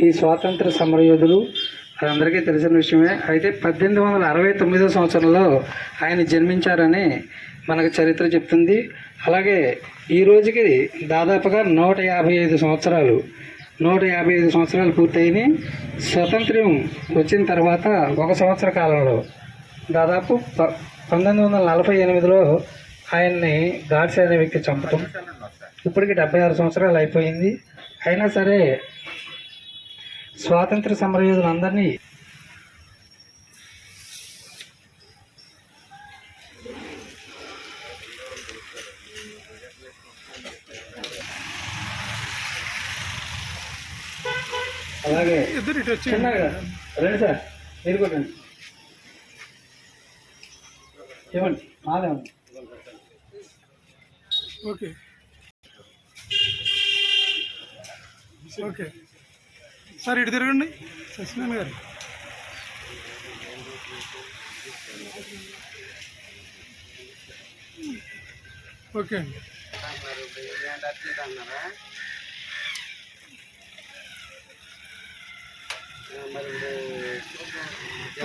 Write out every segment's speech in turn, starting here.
ఈ స్వాతంత్ర సమరయోధులు అది అందరికీ తెలిసిన విషయమే. అయితే పద్దెనిమిది వందల అరవై తొమ్మిదో సంవత్సరంలో ఆయన జన్మించారని మనకు చరిత్ర చెప్తుంది. అలాగే ఈ రోజుకి దాదాపుగా నూట యాభై ఐదు సంవత్సరాలు నూట యాభై ఐదు సంవత్సరాలు పూర్తయినాయి. స్వతంత్రం వచ్చిన తర్వాత ఒక సంవత్సర కాలంలో దాదాపు ప పంతొమ్మిది వందల నలభై ఎనిమిదిలో ఆయన్ని గాడ్సే అనే వ్యక్తి చంపటం. ఇప్పటికి డెబ్బై ఆరు సంవత్సరాలు అయిపోయింది. అయినా సరే స్వాతంత్ర సమరయోధులందరినీ అలాగే చిన్నగా రండి సార్ మీరు కూడా రండి. ఇవ్వండి ఓకే. ఓకే. సార్ ఇటు తిరగండి. సత్యనారాయణ గారు. ఓకే అండి.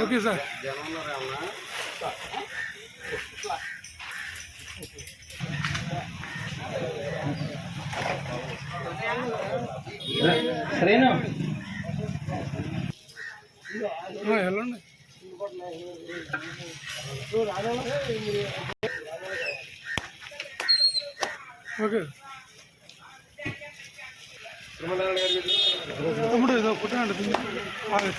Okay sir. సరేనా ఆ, వెళ్ళండి ఓకే. తమ్ముడు ఏదో పుట్టినండి బాగా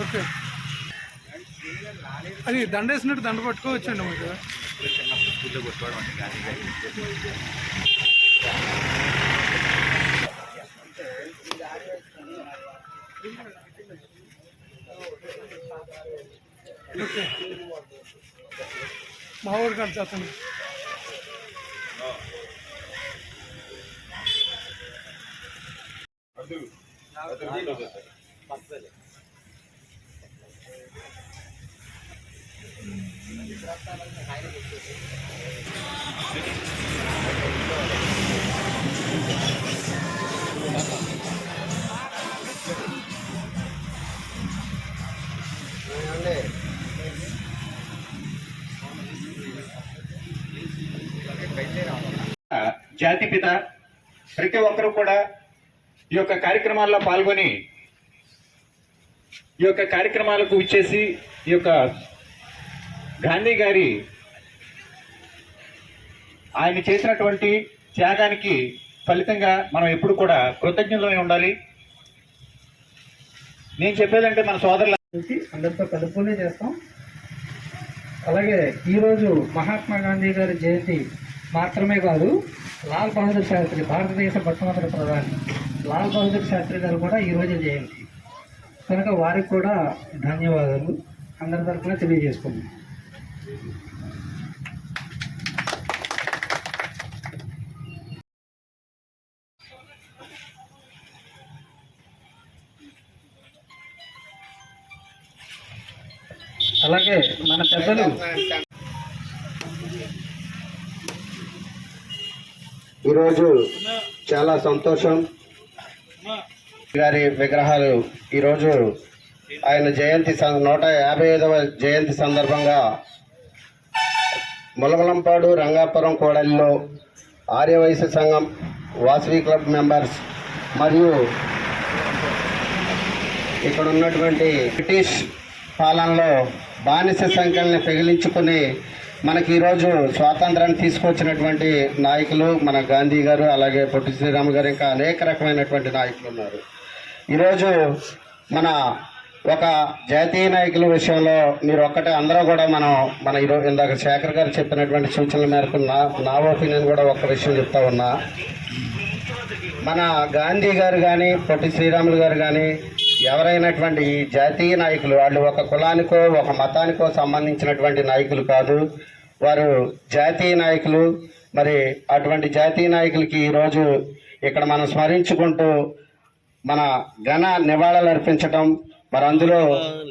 ఓకే. అది దండ వేసినట్టు దండ పట్టుకోవచ్చండి మీకు. ఓకే మా ఊరు కలిసి Thank you. జాతిపిత ప్రతి ఒక్కరూ కూడా ఈ యొక్క కార్యక్రమాల్లో పాల్గొని ఈ యొక్క కార్యక్రమాలకు ఇచ్చేసి ఈ యొక్క గాంధీ గారి ఆయన చేసినటువంటి త్యాగానికి ఫలితంగా మనం ఎప్పుడు కూడా కృతజ్ఞతలై ఉండాలి. నేను చెప్పేదంటే మన సోదరుల చూసి అందరితో కలుపుకునే చేస్తాం. అలాగే ఈరోజు మహాత్మా గాంధీ గారి జయంతి మాత్రమే కాదు లాల్ బహదూర్ శాస్త్రి భారతదేశ మొట్టమొదటి ప్రధాని. లాల్ బహదూర్ శాస్త్రి గారు కూడా ఈరోజు జయంతి. కనుక వారికి కూడా ధన్యవాదాలు. అందరి తరఫున తెలియజేసుకున్నాం అలాగే మన పెద్దలు ఈరోజు చాలా సంతోషం. గారి విగ్రహాలు ఈరోజు ఆయన జయంతి నూట యాభై ఐదవ జయంతి సందర్భంగా ములమలంపాడు రంగాపురం కోడలిలో ఆర్యవైశ్య సంఘం వాసవి క్లబ్ మెంబర్స్ మరియు ఇక్కడ ఉన్నటువంటి బ్రిటిష్ పాలనలో బానిస సంఖ్యల్ని పెగిలించుకుని మనకి ఈరోజు స్వాతంత్రాన్ని తీసుకొచ్చినటువంటి నాయకులు మన గాంధీ గారు అలాగే పొట్టి శ్రీరామ్ గారు ఇంకా అనేక రకమైనటువంటి నాయకులు ఉన్నారు. ఈరోజు మన ఒక జాతీయ నాయకుల విషయంలో మీరు ఒక్కటే అందరూ కూడా మనం మన ఈరోజు ఇందాక శేఖర్ గారు చెప్పినటువంటి సూచనల మేరకు నా నా ఒపీనియన్ కూడా ఒక విషయం చెప్తా ఉన్నా. మన గాంధీ గారు కానీ పొట్టి శ్రీరాములు గారు కానీ ఎవరైనటువంటి ఈ జాతీయ నాయకులు వాళ్ళు ఒక కులానికో ఒక మతానికో సంబంధించినటువంటి నాయకులు కాదు. వారు జాతీయ నాయకులు. మరి అటువంటి జాతీయ నాయకులకి ఈరోజు ఇక్కడ మనం స్మరించుకుంటూ మన ఘన నివాళులు అర్పించటం మరి అందులో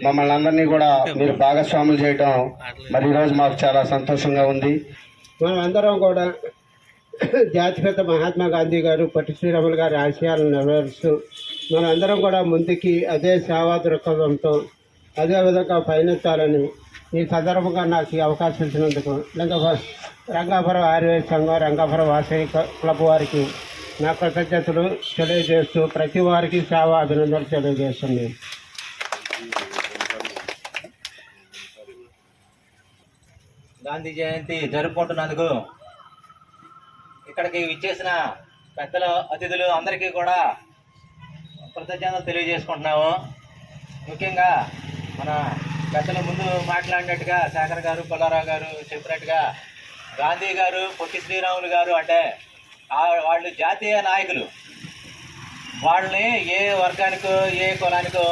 మమ్మల్ని అందరినీ కూడా మీరు భాగస్వాములు చేయటం మరి ఈరోజు మాకు చాలా సంతోషంగా ఉంది. మనం అందరం కూడా జాతిపిత మహాత్మా గాంధీ గారు పట్టి శ్రీరాములు గారి ఆశయాలను నెరవేరుస్తూ మనందరం కూడా ముందుకి అదే సేవా దృక్పథంతో అదేవిధంగా పయనించాలని ఈ సందర్భంగా నాకు ఈ అవకాశం ఇచ్చినందుకు రంగపురం రంగాపురం ఆయుర్వేద సంఘం రంగాపురం వాసవి క్లబ్ వారికి నా కృతజ్ఞతలు తెలియజేస్తూ ప్రతి వారికి సేవా అభినందనలు తెలియజేస్తుంది గాంధీ జయంతి జరుపుకుంటున్నందుకు ఇక్కడికి విచ్చేసిన పెద్దల అతిథులు అందరికీ కూడా కృతజ్ఞతలు తెలియజేసుకుంటున్నాము. ముఖ్యంగా మన పెద్దల ముందు మాట్లాడినట్టుగా శేఖర్ గారు పుల్లారావు గారు చెప్పినట్టుగా గాంధీ గారు పొట్టి శ్రీరాములు గారు అంటే వాళ్ళు జాతీయ నాయకులు. వాళ్ళని ఏ వర్గానికో ఏ కులానికో